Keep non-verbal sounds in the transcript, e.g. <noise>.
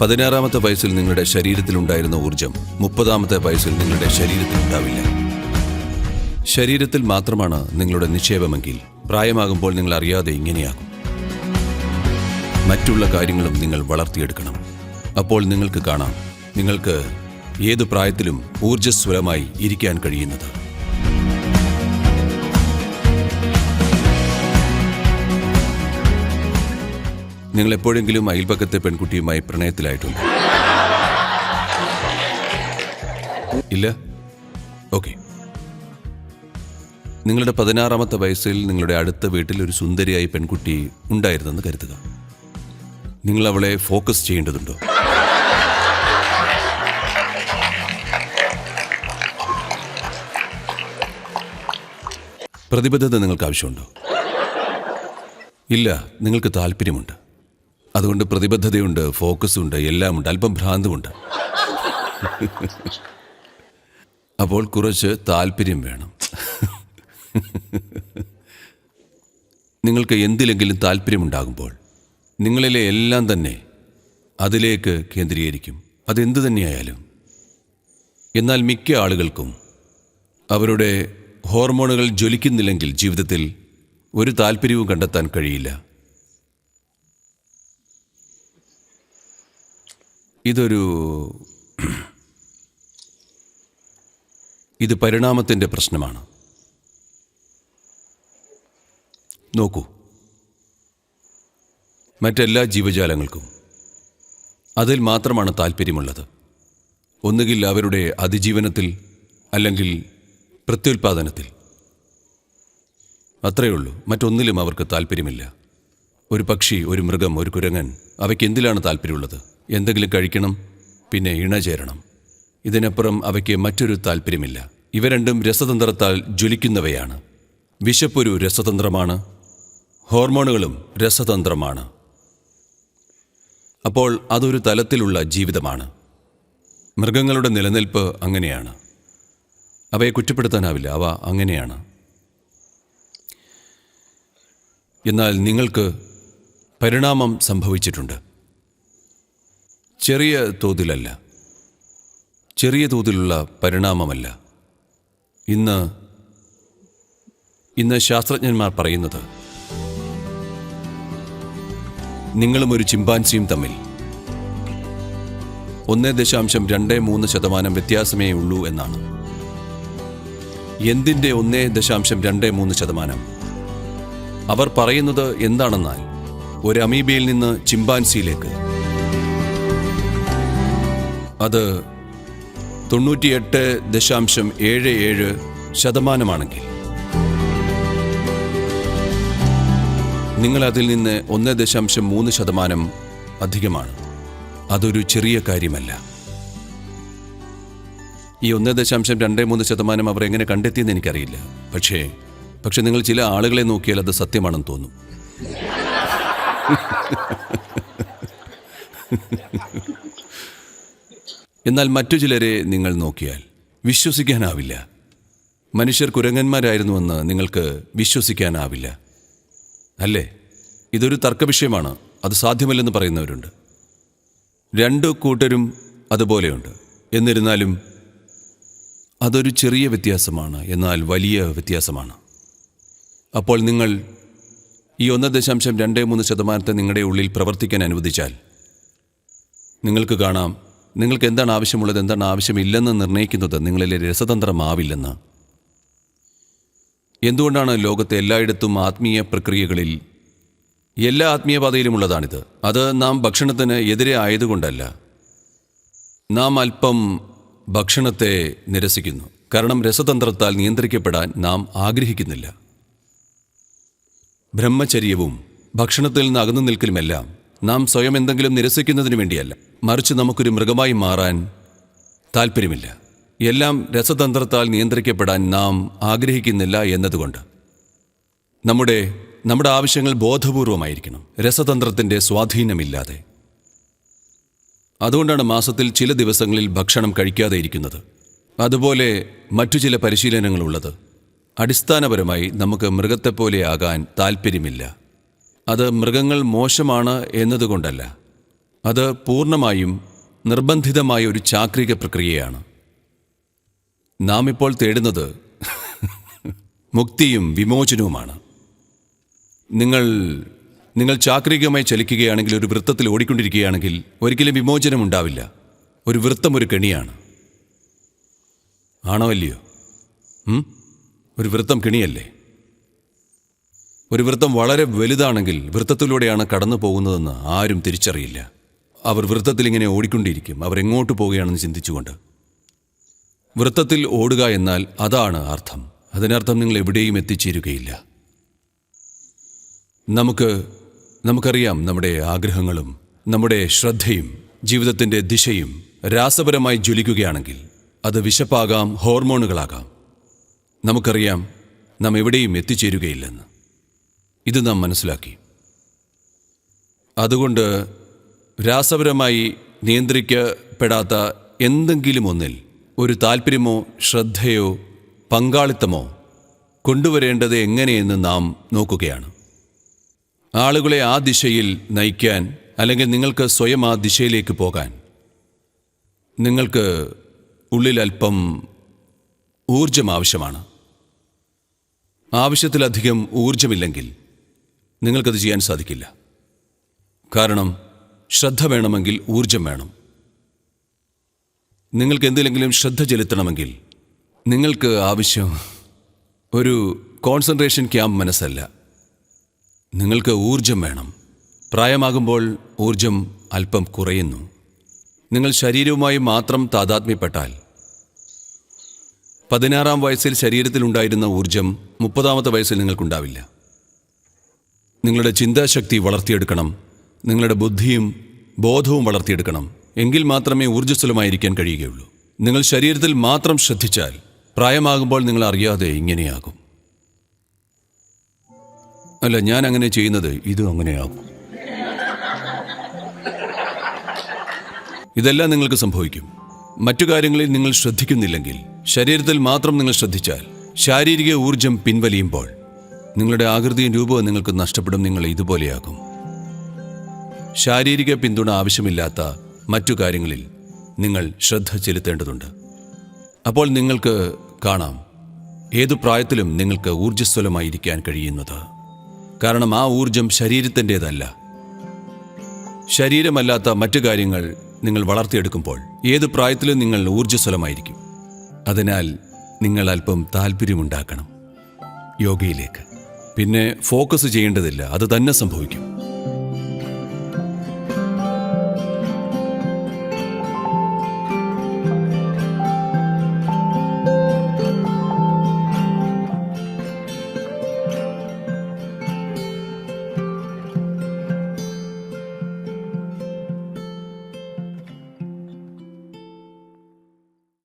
പതിനാറാമത്തെ വയസ്സിൽ നിങ്ങളുടെ ശരീരത്തിലുണ്ടായിരുന്ന ഊർജം മുപ്പതാമത്തെ വയസ്സിൽ നിങ്ങളുടെ ശരീരത്തിലുണ്ടാവില്ല. ശരീരത്തിൽ മാത്രമാണ് നിങ്ങളുടെ നിക്ഷേപമെങ്കിൽ പ്രായമാകുമ്പോൾ നിങ്ങൾ അറിയാതെ ഇങ്ങനെയാകും. മറ്റുള്ള കാര്യങ്ങളും നിങ്ങൾ വളർത്തിയെടുക്കണം. അപ്പോൾ നിങ്ങൾക്ക് കാണാം നിങ്ങൾക്ക് ഏതു പ്രായത്തിലും ഊർജസ്വലമായി ഇരിക്കാൻ കഴിയുന്നത്. നിങ്ങൾ എപ്പോഴെങ്കിലും അയൽപക്കത്തെ പെൺകുട്ടിയുമായി പ്രണയത്തിലായിട്ടുണ്ട്. ഇല്ല? ഓക്കെ. നിങ്ങളുടെ പതിനാറാമത്തെ വയസ്സിൽ നിങ്ങളുടെ അടുത്ത വീട്ടിൽ ഒരു സുന്ദരിയായി പെൺകുട്ടി ഉണ്ടായിരുന്നെന്ന് കരുതുക. നിങ്ങൾ അവളെ ഫോക്കസ് ചെയ്യേണ്ടതുണ്ടോ? പ്രതിബദ്ധത നിങ്ങൾക്ക് ആവശ്യമുണ്ടോ ഇല്ല നിങ്ങൾക്ക് താല്പര്യമുണ്ട്. അതുകൊണ്ട് പ്രതിബദ്ധതയുണ്ട് ഫോക്കസ് ഉണ്ട് എല്ലാമുണ്ട് അല്പം ഭ്രാന്തുമുണ്ട്. അപ്പോൾ കുറച്ച് താല്പര്യം വേണം. നിങ്ങൾക്ക് എന്തിലെങ്കിലും താല്പര്യമുണ്ടാകുമ്പോൾ നിങ്ങളിലെ എല്ലാം തന്നെ അതിലേക്ക് കേന്ദ്രീകരിക്കും. അതെന്തു തന്നെയായാലും. എന്നാൽ മിക്ക ആളുകൾക്കും അവരുടെ ഹോർമോണുകൾ ജ്വലിക്കുന്നില്ലെങ്കിൽ ജീവിതത്തിൽ ഒരു താല്പര്യവും കണ്ടെത്താൻ കഴിയില്ല. ഇതൊരു ഇത് പരിണാമത്തിന്റെ പ്രശ്നമാണ്. നോക്കൂ. മറ്റെല്ലാ ജീവജാലങ്ങൾക്കും അതിൽ മാത്രമാണ് താല്പര്യമുള്ളത്. ഒന്നുകിൽ അവരുടെ അതിജീവനത്തിൽ അല്ലെങ്കിൽ പ്രത്യുൽപാദനത്തിൽ. അത്രയേ ഉള്ളൂ. മറ്റൊന്നിലും അവർക്ക് താല്പര്യമില്ല. ഒരു പക്ഷി ഒരു മൃഗം ഒരു കുരങ്ങൻ അവയ്ക്ക് എന്തിലാണ് താല്പര്യമുള്ളത്? എന്തെങ്കിലും കഴിക്കണം പിന്നെ ഇണചേരണം ഇതിനപ്പുറം അവയ്ക്ക് മറ്റൊരു താല്പര്യമില്ല ഇവ രണ്ടും രസതന്ത്രത്താൽ ജ്വലിക്കുന്നവയാണ്. വിശപ്പൊരു രസതന്ത്രമാണ് ഹോർമോണുകളും രസതന്ത്രമാണ്. അപ്പോൾ അതൊരു തലത്തിലുള്ള ജീവിതമാണ്. മൃഗങ്ങളുടെ നിലനിൽപ്പ് അങ്ങനെയാണ്. അവയെ കുറ്റപ്പെടുത്താനാവില്ല അവ അങ്ങനെയാണ്. എന്നാൽ നിങ്ങൾക്ക് പരിണാമം സംഭവിച്ചിട്ടുണ്ട്. ചെറിയ തോതിലല്ല. ചെറിയ തോതിലുള്ള പരിണാമമല്ല. ഇന്ന് ഇന്ന് ശാസ്ത്രജ്ഞന്മാർ പറയുന്നത് നിങ്ങളും ഒരു ചിമ്പാൻസിയും തമ്മിൽ. ഒന്നേ ദശാംശം രണ്ട് മൂന്ന് ശതമാനം വ്യത്യാസമേ ഉള്ളൂ എന്നാണ്. എന്തിന്റെ ഒന്നേ ദശാംശം രണ്ട് മൂന്ന് ശതമാനം? അവർ പറയുന്നത് എന്താണെന്നാൽ ഒരു അമീബയിൽ നിന്ന് ചിമ്പാൻസിയിലേക്ക്. അത് തൊണ്ണൂറ്റിയെട്ട് ദശാംശം ഏഴ് ഏഴ് ശതമാനമാണെങ്കിൽ. നിങ്ങൾ അതിൽ നിന്ന് ഒന്ന് ദശാംശം മൂന്ന് ശതമാനം അധികമാണ്. അതൊരു ചെറിയ കാര്യമല്ല. ഈ ഒന്ന് ദശാംശം രണ്ട് മൂന്ന് ശതമാനം അവർ എങ്ങനെ കണ്ടെത്തിയെന്ന് എനിക്കറിയില്ല. പക്ഷേ പക്ഷെ നിങ്ങൾ ചില ആളുകളെ നോക്കിയാൽ അത് സത്യമാണെന്ന് തോന്നും. എന്നാൽ മറ്റു ചിലരെ നിങ്ങൾ നോക്കിയാൽ വിശ്വസിക്കാനാവില്ല. മനുഷ്യർ കുരങ്ങന്മാരായിരുന്നുവെന്ന് നിങ്ങൾക്ക് വിശ്വസിക്കാനാവില്ല. അല്ലേ? ഇതൊരു തർക്കവിഷയമാണ്. അത് സാധ്യമല്ലെന്ന് പറയുന്നവരുണ്ട്. രണ്ട് കൂട്ടരും അതുപോലെയുണ്ട്. എന്നിരുന്നാലും അതൊരു ചെറിയ വ്യത്യാസമാണ്. എന്നാൽ വലിയ വ്യത്യാസമാണ്. അപ്പോൾ നിങ്ങൾ ഈ ഒന്ന് ദശാംശം രണ്ട് മൂന്ന് ശതമാനത്തെ നിങ്ങളുടെ ഉള്ളിൽ പ്രവർത്തിക്കാൻ അനുവദിച്ചാൽ നിങ്ങൾക്ക് കാണാം നിങ്ങൾക്ക് എന്താണ് ആവശ്യമുള്ളത് എന്താണ് ആവശ്യമില്ലെന്ന് നിർണയിക്കുന്നത് നിങ്ങളിലെ രസതന്ത്രമാവില്ലെന്ന് എന്തുകൊണ്ടാണ് ലോകത്തെ എല്ലായിടത്തും ആത്മീയ പ്രക്രിയകളിൽ എല്ലാ ആത്മീയ ആത്മീയപാതയിലുമുള്ളതാണിത്? അത് നാം ഭക്ഷണത്തിന് എതിരെ ആയതുകൊണ്ടല്ല. നാം അല്പം ഭക്ഷണത്തെ നിരസിക്കുന്നു. കാരണം രസതന്ത്രത്താൽ നിയന്ത്രിക്കപ്പെടാൻ നാം ആഗ്രഹിക്കുന്നില്ല. ബ്രഹ്മചര്യവും ഭക്ഷണത്തിൽ നിന്ന് അകന്നു നിൽക്കലുമെല്ലാം നാം സ്വയം എന്തെങ്കിലും നിരസിക്കുന്നതിന് വേണ്ടിയല്ല. മറിച്ച് നമുക്കൊരു മൃഗമായി മാറാൻ താല്പര്യമില്ല എല്ലാം രസതന്ത്രത്താൽ നിയന്ത്രിക്കപ്പെടാൻ നാം ആഗ്രഹിക്കുന്നില്ല എന്നതുകൊണ്ട്. നമ്മുടെ നമ്മുടെ ആവശ്യങ്ങൾ ബോധപൂർവമായിരിക്കണം. രസതന്ത്രത്തിന്റെ സ്വാധീനമില്ലാതെ. അതുകൊണ്ടാണ് മാസത്തിൽ ചില ദിവസങ്ങളിൽ ഭക്ഷണം കഴിക്കാതെ ഇരിക്കുന്നത്. അതുപോലെ മറ്റു ചില പരിശീലനങ്ങളുള്ളത് അടിസ്ഥാനപരമായി നമുക്ക് മൃഗത്തെപ്പോലെ ആകാൻ താല്പര്യമില്ല അത് മൃഗങ്ങൾ മോശമാണ് എന്നതുകൊണ്ടല്ല. അത് പൂർണമായും നിർബന്ധിതമായ ഒരു ചാക്രിക പ്രക്രിയയാണ്. നാം ഇപ്പോൾ തേടുന്നത് <laughs> മുക്തിയും വിമോചനവുമാണ്. നിങ്ങൾ നിങ്ങൾ ചാക്രികമായി ചലിക്കുകയാണെങ്കിൽ ഒരു വൃത്തത്തിൽ ഓടിക്കൊണ്ടിരിക്കുകയാണെങ്കിൽ ഒരിക്കലും വിമോചനം ഉണ്ടാവില്ല. ഒരു വൃത്തം ഒരു കെണിയാണ്. ആണോ അല്ലയോ ഒരു വൃത്തം കെണിയല്ലേ? ഒരു വൃത്തം വളരെ വലുതാണെങ്കിൽ വൃത്തത്തിലൂടെയാണ് കടന്നു പോകുന്നതെന്ന് ആരും തിരിച്ചറിയില്ല. അവർ വൃത്തത്തിൽ ഇങ്ങനെ ഓടിക്കൊണ്ടിരിക്കും. അവർ എങ്ങോട്ട് പോവുകയാണെന്ന് ചിന്തിച്ചുകൊണ്ട്. വൃത്തത്തിൽ ഓടുക എന്നാൽ അതാണ് അർത്ഥം. അതിനർത്ഥം നിങ്ങൾ എവിടെയും എത്തിച്ചേരുകയില്ല. നമുക്ക് നമുക്കറിയാം നമ്മുടെ ആഗ്രഹങ്ങളും നമ്മുടെ ശ്രദ്ധയും ജീവിതത്തിന്റെ ദിശയും രാസപരമായി ജ്വലിക്കുകയാണെങ്കിൽ അത് വിശപ്പാകാം ഹോർമോണുകളാകാം. നമുക്കറിയാം നാം എവിടെയും എത്തിച്ചേരുകയില്ലെന്ന്. ഇത് നാം മനസ്സിലാക്കി. അതുകൊണ്ട് രാസപരമായി നിയന്ത്രിക്കപ്പെടാത്ത എന്തെങ്കിലും ഒന്നിൽ ഒരു താല്പര്യമോ ശ്രദ്ധയോ പങ്കാളിത്തമോ കൊണ്ടുവരേണ്ടത് എങ്ങനെയെന്ന് നാം നോക്കുകയാണ്. ആളുകളെ ആ ദിശയിൽ നയിക്കാൻ അല്ലെങ്കിൽ നിങ്ങൾക്ക് സ്വയം ആ ദിശയിലേക്ക് പോകാൻ. നിങ്ങൾക്ക് ഉള്ളിൽ അല്പം ഊർജം ആവശ്യമാണ്. ആവശ്യത്തിലധികം ഊർജമില്ലെങ്കിൽ നിങ്ങൾക്കത് ചെയ്യാൻ സാധിക്കില്ല. കാരണം ശ്രദ്ധ വേണമെങ്കിൽ ഊർജം വേണം. നിങ്ങൾക്ക് എന്തിലെങ്കിലും ശ്രദ്ധ ചെലുത്തണമെങ്കിൽ നിങ്ങൾക്ക് ആവശ്യം ഒരു കോൺസെൻട്രേഷൻ ക്യാമ്പ് മനസ്സല്ല. നിങ്ങൾക്ക് ഊർജം വേണം. പ്രായമാകുമ്പോൾ ഊർജം അല്പം കുറയുന്നു. നിങ്ങൾ ശരീരവുമായി മാത്രം താതാത്മ്യപ്പെട്ടാൽ പതിനാറാം വയസ്സിൽ ശരീരത്തിലുണ്ടായിരുന്ന ഊർജം മുപ്പതാമത്തെ വയസ്സിൽ നിങ്ങൾക്കുണ്ടാവില്ല. നിങ്ങളുടെ ചിന്താശക്തി വളർത്തിയെടുക്കണം. നിങ്ങളുടെ ബുദ്ധിയും ബോധവും വളർത്തിയെടുക്കണം. എങ്കിൽ മാത്രമേ ഊർജസ്വലമായിരിക്കാൻ കഴിയുകയുള്ളൂ. നിങ്ങൾ ശരീരത്തിൽ മാത്രം ശ്രദ്ധിച്ചാൽ പ്രായമാകുമ്പോൾ നിങ്ങൾ അറിയാതെ ഇങ്ങനെയാകും. അല്ല ഞാൻ അങ്ങനെ ചെയ്യുന്നത് ഇതും അങ്ങനെയാകും. ഇതെല്ലാം നിങ്ങൾക്ക് സംഭവിക്കും. മറ്റു കാര്യങ്ങളിൽ നിങ്ങൾ ശ്രദ്ധിക്കുന്നില്ലെങ്കിൽ ശരീരത്തിൽ മാത്രം നിങ്ങൾ ശ്രദ്ധിച്ചാൽ ശാരീരിക ഊർജം പിൻവലിയുമ്പോൾ നിങ്ങളുടെ ആകൃതിയും രൂപവും നിങ്ങൾക്ക് നഷ്ടപ്പെടും. നിങ്ങൾ ഇതുപോലെയാകും. ശാരീരിക പിന്തുണ ആവശ്യമില്ലാത്ത മറ്റു കാര്യങ്ങളിൽ നിങ്ങൾ ശ്രദ്ധ ചെലുത്തേണ്ടതുണ്ട്. അപ്പോൾ നിങ്ങൾക്ക് കാണാം ഏതു പ്രായത്തിലും നിങ്ങൾക്ക് ഊർജസ്വലമായിരിക്കാൻ കഴിയുന്നത്. കാരണം ആ ഊർജം ശരീരത്തിന്റെതല്ല. ശരീരമല്ലാത്ത മറ്റു കാര്യങ്ങൾ നിങ്ങൾ വളർത്തിയെടുക്കുമ്പോൾ ഏത് പ്രായത്തിലും നിങ്ങൾ ഊർജസ്വലമായിരിക്കും. അതിനാൽ നിങ്ങൾ അല്പം താല്പര്യമുണ്ടാക്കണം യോഗയിലേക്ക്. പിന്നെ ഫോക്കസ് ചെയ്യേണ്ടതില്ല അത് തന്നെ സംഭവിക്കും.